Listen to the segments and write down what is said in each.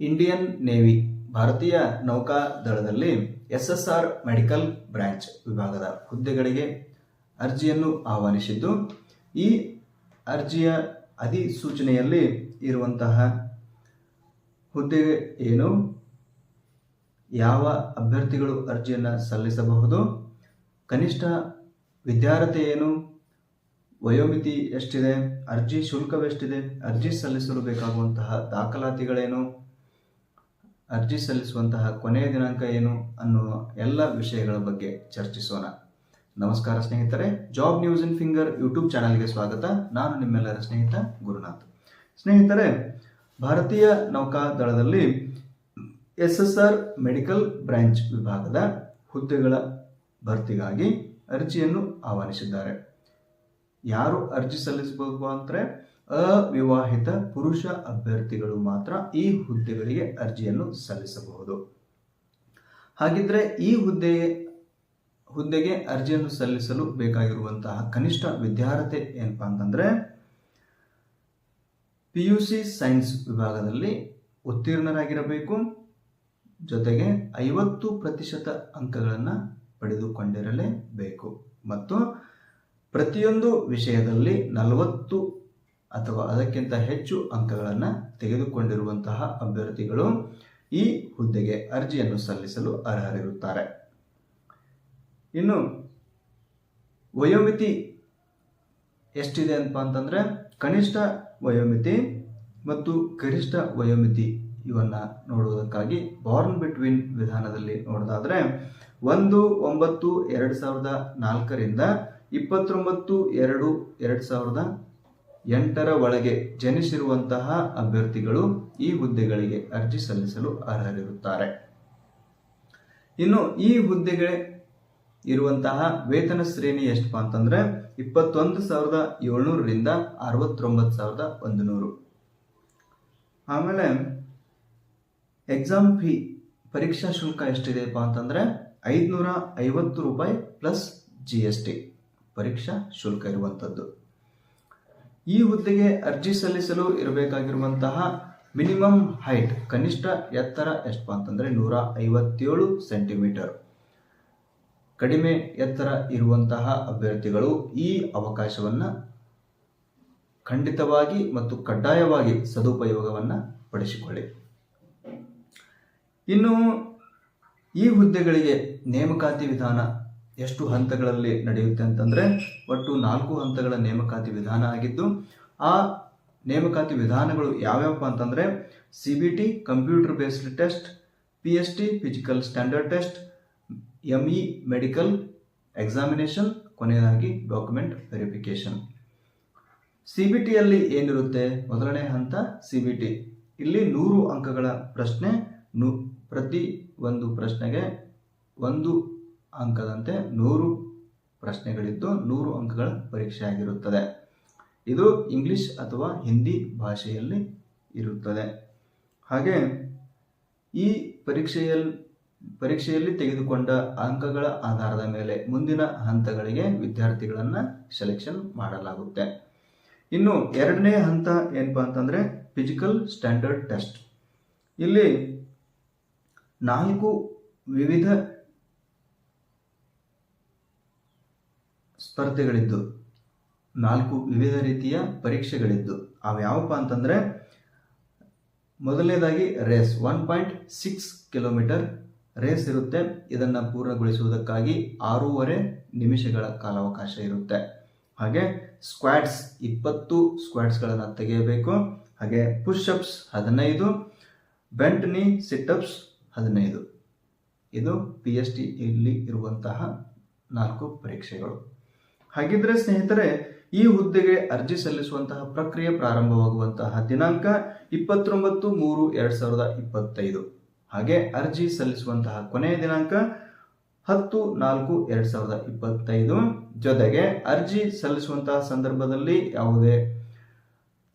Indian navy, ಭಾರತೀಯ ನೌಕಾದಳದಲ್ಲಿ SSR medical branch ವಿಭಾಗದ ಹುದ್ದೆಗಳಿಗೆ ಅರ್ಜಿಯನ್ನು ಆಹ್ವಾನಿಸಿದ್ದು, ಈ ಅರ್ಜಿಯ ಅಧಿಸೂಚನೆಯಲ್ಲಿ ಇರುವಂತಹ ಹುದ್ದೆ ಏನು, ಯಾವ ಅಭ್ಯರ್ಥಿಗಳು ಅರ್ಜಿಯನ್ನು ಸಲ್ಲಿಸಬಹುದು, ಕನಿಷ್ಠ ವಿದ್ಯಾರ್ಹತೆ ಏನು, ವಯೋಮಿತಿ ಎಷ್ಟಿದೆ, ಅರ್ಜಿ ಶುಲ್ಕವೆಷ್ಟಿದೆ, ಅರ್ಜಿ ಸಲ್ಲಿಸಲು ಬೇಕಾಗುವಂತಹ ದಾಖಲಾತಿಗಳೇನು ಅರ್ಜಿ ಸಲ್ಲಿಸುವಂತಹ ಕೊನೆಯ ದಿನಾಂಕ ಏನು ಅನ್ನುವ ಎಲ್ಲ ವಿಷಯಗಳ ಬಗ್ಗೆ ಚರ್ಚಿಸೋಣ. ನಮಸ್ಕಾರ ಸ್ನೇಹಿತರೆ job news in finger YouTube ಚಾನಲ್ಗೆ ಸ್ವಾಗತ. ನಾನು ನಿಮ್ಮೆಲ್ಲರ ಸ್ನೇಹಿತ ಗುರುನಾಥ್. ಸ್ನೇಹಿತರೆ, ಭಾರತೀಯ ನೌಕಾದಳದಲ್ಲಿ ಎಸ್ ಎಸ್ ಮೆಡಿಕಲ್ ಬ್ರಾಂಚ್ ವಿಭಾಗದ ಹುದ್ದೆಗಳ ಭರ್ತಿಗಾಗಿ ಅರ್ಜಿಯನ್ನು ಆಹ್ವಾನಿಸಿದ್ದಾರೆ. ಯಾರು ಅರ್ಜಿ ಸಲ್ಲಿಸಬೇಕು ಅಂದರೆ ಅವಿವಾಹಿತ ಪುರುಷ ಅಭ್ಯರ್ಥಿಗಳು ಮಾತ್ರ ಈ ಹುದ್ದೆಗಳಿಗೆ ಅರ್ಜಿಯನ್ನು ಸಲ್ಲಿಸಬಹುದು. ಹಾಗಿದ್ರೆ ಈ ಹುದ್ದೆ, ಹುದ್ದೆಗೆ ಅರ್ಜಿಯನ್ನು ಸಲ್ಲಿಸಲು ಬೇಕಾಗಿರುವಂತಹ ಕನಿಷ್ಠ ವಿದ್ಯಾರ್ಹತೆ ಏನಪ್ಪಾ ಅಂತಂದ್ರೆ ಪಿ ಯು ಸಿ ಸೈನ್ಸ್ ವಿಭಾಗದಲ್ಲಿ ಉತ್ತೀರ್ಣರಾಗಿರಬೇಕು. ಜೊತೆಗೆ ಐವತ್ತು ಪ್ರತಿಶತ ಅಂಕಗಳನ್ನು ಪಡೆದುಕೊಂಡಿರಲೇಬೇಕು. ಮತ್ತು ಪ್ರತಿಯೊಂದು ವಿಷಯದಲ್ಲಿ ನಲವತ್ತು ಅಥವಾ ಅದಕ್ಕಿಂತ ಹೆಚ್ಚು ಅಂಕಗಳನ್ನು ತೆಗೆದುಕೊಂಡಿರುವಂತಹ ಅಭ್ಯರ್ಥಿಗಳು ಈ ಹುದ್ದೆಗೆ ಅರ್ಜಿಯನ್ನು ಸಲ್ಲಿಸಲು ಅರ್ಹರಿರುತ್ತಾರೆ. ಇನ್ನು ವಯೋಮಿತಿ ಎಷ್ಟಿದೆ ಅಂತ ಅಂತಂದರೆ ಕನಿಷ್ಠ ವಯೋಮಿತಿ ಮತ್ತು ಗರಿಷ್ಠ ವಯೋಮಿತಿ ಇವನ್ನು ನೋಡುವುದಕ್ಕಾಗಿ ಬಾರ್ನ್ ಬಿಟ್ವೀನ್ ವಿಧಾನದಲ್ಲಿ ನೋಡೋದಾದರೆ ಒಂದು, ಒಂಬತ್ತು, ಎರಡು ಸಾವಿರದ ನಾಲ್ಕರಿಂದ ಇಪ್ಪತ್ತೊಂಬತ್ತು, ಎರಡು ಎರಡು ಸಾವಿರದ ಎಂಟರ ಒಳಗೆ ಜನಿಸಿರುವಂತಹ ಅಭ್ಯರ್ಥಿಗಳು ಈ ಹುದ್ದೆಗಳಿಗೆ ಅರ್ಜಿ ಸಲ್ಲಿಸಲು ಅರ್ಹರಿರುತ್ತಾರೆ. ಇನ್ನು ಈ ಹುದ್ದೆಗೆ ಇರುವಂತಹ ವೇತನ ಶ್ರೇಣಿ ಎಷ್ಟಪ್ಪ ಅಂತಂದ್ರೆ ಇಪ್ಪತ್ತೊಂದು ಸಾವಿರದ ಏಳ್ನೂರರಿಂದ ಅರವತ್ತೊಂಬತ್ತು ಸಾವಿರದ ಒಂದು ನೂರು ಆಮೇಲೆ ಎಕ್ಸಾಮ್ ಫೀ ಪರೀಕ್ಷಾ ಶುಲ್ಕ ಎಷ್ಟಿದೆಯಪ್ಪ ಅಂತಂದ್ರೆ ಐದುನೂರ ಐವತ್ತು ರೂಪಾಯಿ ಪ್ಲಸ್ ಜಿ ಎಸ್ ಟಿ ಪರೀಕ್ಷಾ ಶುಲ್ಕ ಇರುವಂಥದ್ದು. ಈ ಹುದ್ದೆಗೆ ಅರ್ಜಿ ಸಲ್ಲಿಸಲು ಇರಬೇಕಾಗಿರುವಂತಹ ಮಿನಿಮಮ್ ಹೈಟ್, ಕನಿಷ್ಠ ಎತ್ತರ ಎಷ್ಟಪ್ಪ ಅಂತಂದ್ರೆ ನೂರ ಐವತ್ತೇಳು ಸೆಂಟಿಮೀಟರ್. ಕಡಿಮೆ ಎತ್ತರ ಇರುವಂತಹ ಅಭ್ಯರ್ಥಿಗಳು ಈ ಅವಕಾಶವನ್ನ ಖಂಡಿತವಾಗಿ ಮತ್ತು ಕಡ್ಡಾಯವಾಗಿ ಸದುಪಯೋಗವನ್ನ ಪಡಿಸಿಕೊಳ್ಳಿ. ಇನ್ನು ಈ ಹುದ್ದೆಗಳಿಗೆ ನೇಮಕಾತಿ ವಿಧಾನ ಎಷ್ಟು ಹಂತಗಳಲ್ಲಿ ನಡೆಯುತ್ತೆ ಅಂತಂದರೆ ಒಟ್ಟು ನಾಲ್ಕು ಹಂತಗಳ ನೇಮಕಾತಿ ವಿಧಾನ ಆಗಿದ್ದು, ಆ ನೇಮಕಾತಿ ವಿಧಾನಗಳು ಯಾವ್ಯಾವಪ್ಪ ಅಂತಂದರೆ C B T, computer based test, P S T physical standard test M E, medical examination, ಕೊನೆಯದಾಗಿ ಡಾಕ್ಯುಮೆಂಟ್ ವೆರಿಫಿಕೇಶನ್ ಸಿ ಬಿ ಟಿಯಲ್ಲಿ ಏನಿರುತ್ತೆ? ಮೊದಲನೇ ಹಂತ ಸಿ ಬಿ ಟಿ. ಇಲ್ಲಿ ನೂರು ಅಂಕಗಳ ಪ್ರಶ್ನೆ, ನು ಪ್ರತಿ ಒಂದು ಪ್ರಶ್ನೆಗೆ ಒಂದು ಅಂಕದಂತೆ ನೂರು ಪ್ರಶ್ನೆಗಳಿದ್ದು ನೂರು ಅಂಕಗಳ ಪರೀಕ್ಷೆ ಆಗಿರುತ್ತದೆ. ಇದು ಇಂಗ್ಲಿಷ್ ಅಥವಾ ಹಿಂದಿ ಭಾಷೆಯಲ್ಲಿ ಇರುತ್ತದೆ. ಹಾಗೆ ಈ ಪರೀಕ್ಷೆಯಲ್ಲಿ ಪರೀಕ್ಷೆಯಲ್ಲಿ ತೆಗೆದುಕೊಂಡ ಅಂಕಗಳ ಆಧಾರದ ಮೇಲೆ ಮುಂದಿನ ಹಂತಗಳಿಗೆ ವಿದ್ಯಾರ್ಥಿಗಳನ್ನು ಸೆಲೆಕ್ಷನ್ ಮಾಡಲಾಗುತ್ತೆ. ಇನ್ನು ಎರಡನೇ ಹಂತ ಏನಪ್ಪಾ ಅಂತಂದ್ರೆ ಫಿಸಿಕಲ್ ಸ್ಟ್ಯಾಂಡರ್ಡ್ ಟೆಸ್ಟ್ ಇಲ್ಲಿ ನಾಲ್ಕು ವಿವಿಧ ಸ್ಪರ್ಧೆಗಳಿದ್ದು, ನಾಲ್ಕು ವಿವಿಧ ರೀತಿಯ ಪರೀಕ್ಷೆಗಳಿದ್ದು ಯಾವಪ್ಪ ಅಂತಂದರೆ, ಮೊದಲನೇದಾಗಿ race, one point six kilometre race ಇರುತ್ತೆ. ಇದನ್ನು ಪೂರ್ಣಗೊಳಿಸುವುದಕ್ಕಾಗಿ ಆರೂವರೆ ನಿಮಿಷಗಳ ಕಾಲಾವಕಾಶ ಇರುತ್ತೆ. ಹಾಗೆ ಸ್ಕ್ವಾಡ್ಸ್, ಇಪ್ಪತ್ತು ಸ್ಕ್ವಾಡ್ಸ್ಗಳನ್ನು ತೆಗೆಯಬೇಕು. ಹಾಗೆ ಪುಷಪ್ಸ್, ಹದಿನೈದು. ಬೆಂಟ್ ನೀ, ಸಿಟಪ್ಸ್, ಹದಿನೈದು. ಇದು ಪಿ ಎಸ್ ಟಿ ಇಲ್ಲಿ ಇರುವಂತಹ ನಾಲ್ಕು ಪರೀಕ್ಷೆಗಳು. ಹಾಗಿದ್ರೆ ಸ್ನೇಹಿತರೆ, ಈ ಹುದ್ದೆಗೆ ಅರ್ಜಿ ಸಲ್ಲಿಸುವಂತಹ ಪ್ರಕ್ರಿಯೆ ಪ್ರಾರಂಭವಾಗುವಂತಹ ದಿನಾಂಕ ಇಪ್ಪತ್ತೊಂಬತ್ತು ಮೂರು ಎರಡ್ ಸಾವಿರದ ಇಪ್ಪತ್ತೈದು. ಹಾಗೆ ಅರ್ಜಿ ಸಲ್ಲಿಸುವಂತಹ ಕೊನೆಯ ದಿನಾಂಕ ಹತ್ತು ನಾಲ್ಕು ಎರಡ್ ಸಾವಿರದ ಇಪ್ಪತ್ತೈದು. ಜೊತೆಗೆ ಅರ್ಜಿ ಸಲ್ಲಿಸುವಂತಹ ಸಂದರ್ಭದಲ್ಲಿ ಯಾವುದೇ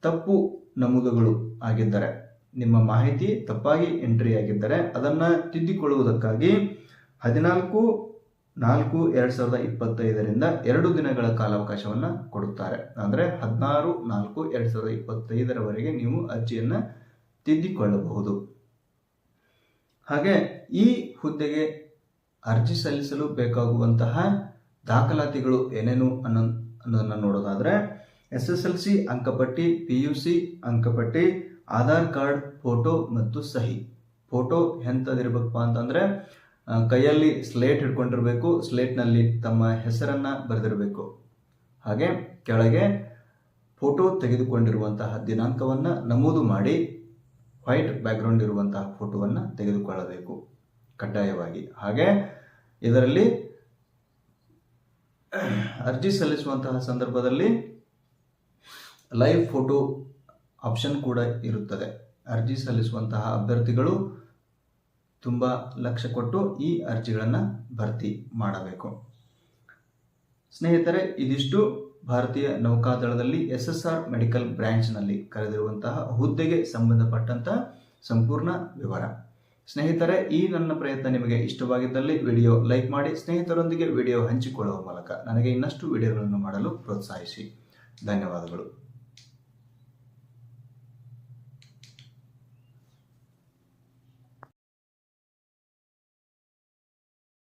ತಪ್ಪು ನಮೂದುಗಳು ಆಗಿದ್ದರೆ, ನಿಮ್ಮ ಮಾಹಿತಿ ತಪ್ಪಾಗಿ ಎಂಟ್ರಿ ಆಗಿದ್ದರೆ ಅದನ್ನು ತಿದ್ದಿಕೊಳ್ಳುವುದಕ್ಕಾಗಿ ಹದಿನಾಲ್ಕು ನಾಲ್ಕು ಎರಡು ಸಾವಿರದ ಇಪ್ಪತ್ತೈದರಿಂದ ಎರಡು ದಿನಗಳ ಕಾಲಾವಕಾಶವನ್ನು ಕೊಡುತ್ತಾರೆ. ಅಂದರೆ ಹದಿನಾರು ನಾಲ್ಕು ಎರಡು ಸಾವಿರದ ಇಪ್ಪತ್ತೈದರವರೆಗೆ ನೀವು ಅರ್ಜಿಯನ್ನು ತಿದ್ದಿಕೊಳ್ಳಬಹುದು. ಹಾಗೆ ಈ ಹುದ್ದೆಗೆ ಅರ್ಜಿ ಸಲ್ಲಿಸಲು ಬೇಕಾಗುವಂತಹ ದಾಖಲಾತಿಗಳು ಏನೇನು ಅನ್ನೋ, ಅನ್ನೋದನ್ನು ನೋಡೋದಾದರೆ, ಎಸ್ ಎಸ್ ಎಲ್ ಸಿ ಅಂಕಪಟ್ಟಿ, ಪಿ ಯು ಸಿ ಅಂಕಪಟ್ಟಿ, ಆಧಾರ್ ಕಾರ್ಡ್, ಫೋಟೋ ಮತ್ತು ಸಹಿ. ಫೋಟೋ ಎಂಥದಿರ್ಬೇಕಪ್ಪ ಅಂತಂದ್ರೆ ಕೈಯಲ್ಲಿ ಸ್ಲೇಟ್ ಹಿಡ್ಕೊಂಡಿರಬೇಕು ಸ್ಲೇಟ್ನಲ್ಲಿ ತಮ್ಮ ಹೆಸರನ್ನ ಬರೆದಿರಬೇಕು. ಹಾಗೆ ಕೆಳಗೆ ಫೋಟೋ ತೆಗೆದುಕೊಂಡಿರುವಂತಹ ದಿನಾಂಕವನ್ನ ನಮೂದು ಮಾಡಿ ವೈಟ್ ಬ್ಯಾಕ್ಗ್ರೌಂಡ್ ಇರುವಂತಹ ಫೋಟೋವನ್ನು ತೆಗೆದುಕೊಳ್ಳಬೇಕು, ಕಡ್ಡಾಯವಾಗಿ. ಹಾಗೆ ಇದರಲ್ಲಿ ಅರ್ಜಿ ಸಲ್ಲಿಸುವಂತಹ ಸಂದರ್ಭದಲ್ಲಿ ಲೈವ್ ಫೋಟೋ ಆಪ್ಷನ್ ಕೂಡ ಇರುತ್ತದೆ. ಅರ್ಜಿ ಸಲ್ಲಿಸುವಂತಹ ಅಭ್ಯರ್ಥಿಗಳು ತುಂಬ ಲಕ್ಷ್ಯ ಕೊಟ್ಟು ಈ ಅರ್ಜಿಗಳನ್ನು ಭರ್ತಿ ಮಾಡಬೇಕು. ಸ್ನೇಹಿತರೆ, ಇದಿಷ್ಟು ಭಾರತೀಯ ನೌಕಾದಳದಲ್ಲಿ ಎಸ್ ಎಸ್ ಆರ್ ಮೆಡಿಕಲ್ ಬ್ರ್ಯಾಂಚ್ನಲ್ಲಿ ಕರೆದಿರುವಂತಹ ಹುದ್ದೆಗೆ ಸಂಬಂಧಪಟ್ಟಂತಹ ಸಂಪೂರ್ಣ ವಿವರ. ಸ್ನೇಹಿತರೆ, ಈ ನನ್ನ ಪ್ರಯತ್ನ ನಿಮಗೆ ಇಷ್ಟವಾಗಿದ್ದಲ್ಲಿ ವಿಡಿಯೋ ಲೈಕ್ ಮಾಡಿ, ಸ್ನೇಹಿತರೊಂದಿಗೆ ವಿಡಿಯೋ ಹಂಚಿಕೊಳ್ಳುವ ಮೂಲಕ ನನಗೆ ಇನ್ನಷ್ಟು ವಿಡಿಯೋಗಳನ್ನು ಮಾಡಲು ಪ್ರೋತ್ಸಾಹಿಸಿ. ಧನ್ಯವಾದಗಳು.